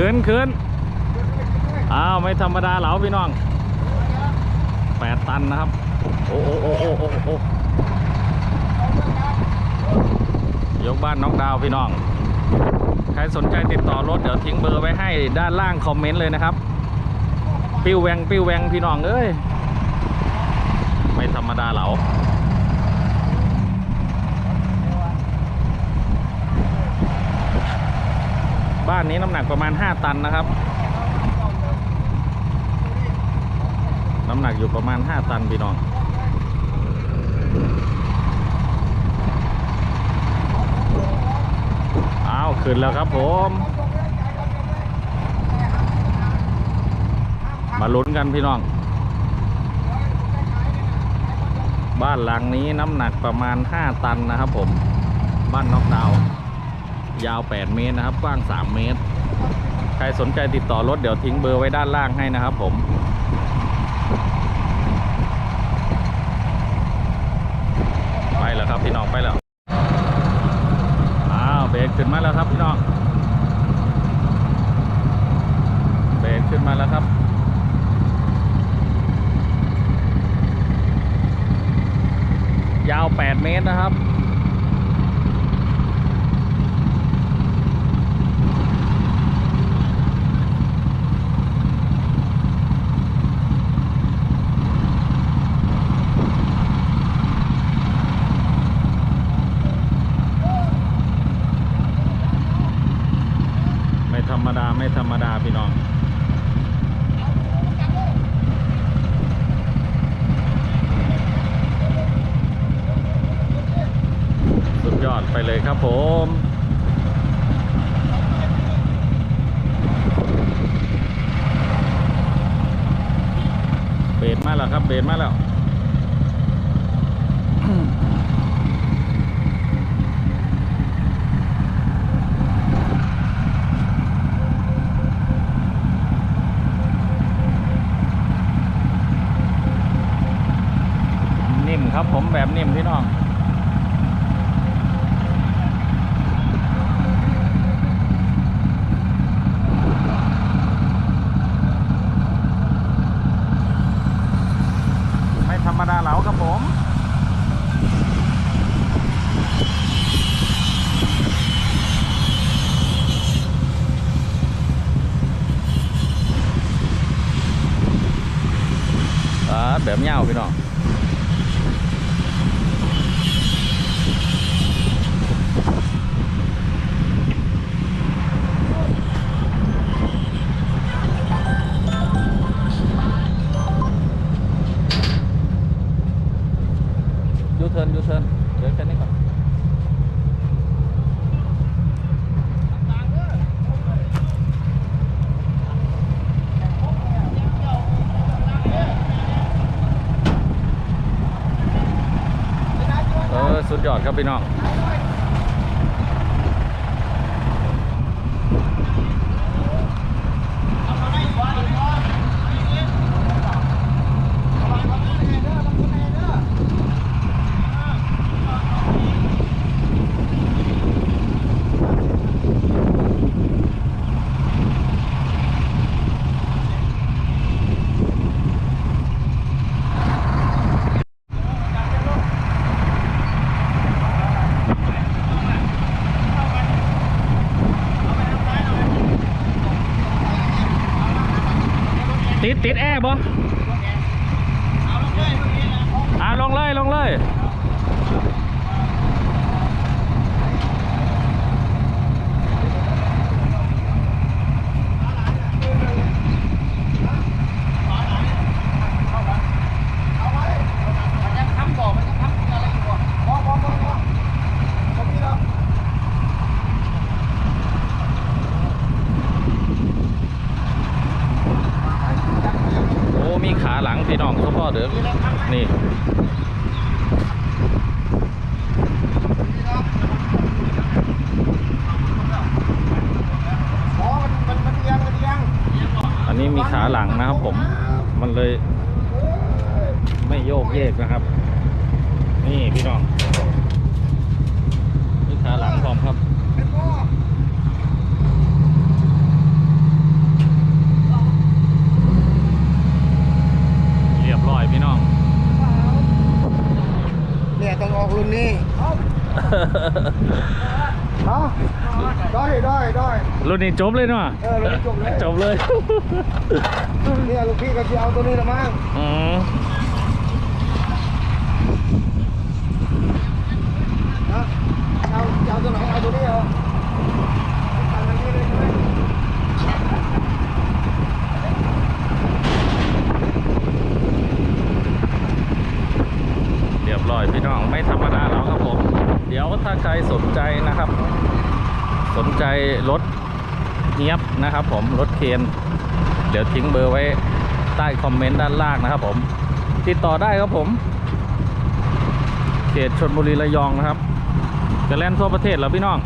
ขึ้นขึ้นอ้าวไม่ธรรมดาเหลาพี่น้องแปดตันนะครับ โอ้โอ้โอ้โอ้โอ้โอ้ยกบ้านน็อกดาวพี่น้อง ใครสนใจติดต่อรถเดี๋ยวทิ้งเบอร์ไว้ให้ด้านล่างคอมเมนต์เลยนะครับ ปิ้วแวงปิ้วแวงพี่น้องเอ้ย ไม่ธรรมดาเหลาานนี้น้ำหนักประมาณ 5 ตันนะครับ น้ำหนักอยู่ประมาณ 5 ตันพี่น้องอ้าวขึ้นแล้วครับผม มาลุ้นกันพี่น้อง บ้านหลังนี้น้ำหนักประมาณ 5 ตันนะครับผม บ้านน็อกดาวน์ ยาว 8 เมตรนะครับ กว้าง 3 เมตร ใครสนใจติดต่อรถเดี๋ยวทิ้งเบอร์ไว้ด้านล่างให้นะครับผมไปแล้วครับพี่น้องไปแล้วอ้าวเบรกขึ้นมาแล้วครับพี่น้องเบรกขึ้นมาแล้วครับยาว 8 เมตรนะครับ รรมดาไม่ธรรมดาพี่น้องสุดยอดไปเลยครับผมเบรดมาแล้วครับเบรดมาแล้ว นิ่มครับผม แบบนิ่มพี่น้องไม่ธรรมดาเหลาครับผมแบบเงาพี่น้อง ยูเทิร์นยูเทิร์นเดี๋ยวแค่นี้ก่อน เออ สุดยอดครับพี่น้อง ติดติดแอร์บ่อ่าลงเลยลงเลย โอ้ มีขาหลังพี่น้องเฉพาะเด้อนี่อันนี้มีขาหลังนะครับผม มันเลยไม่โยกเยกนะครับ นี่พี่น้อง มีขาหลังพร้อมครับ ฮะได้ได้ได้รุ่นนี้จบเลยเนาะเออเราจบเลยจบเลยเนี่ยลูกพี่ก็จะเอาตัวนี้ละมั้งอืมฮะเอาเอาตัวไหนเอาตัวนี้เหรอเอาตัวนี้เลยใช่ไหม เรียบร้อยพี่น้องไม่ธรรมดาแล้วครับผม เดี๋ยวถ้า ใครสนใจนะครับ สนใจรถเงียบนะครับ ผมรถเคนเดี๋ยวทิ้งเบอร์ไว้ใต้คอมเมนต์ด้านล่างนะครับผมติดต่อได้ครับผมเขตชนบุรีระยองนะครับจะแล่นทั่วประเทศแล้วพี่น้อง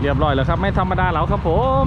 เรียบร้อยแล้วครับ ไม่ธรรมดาแล้วครับผม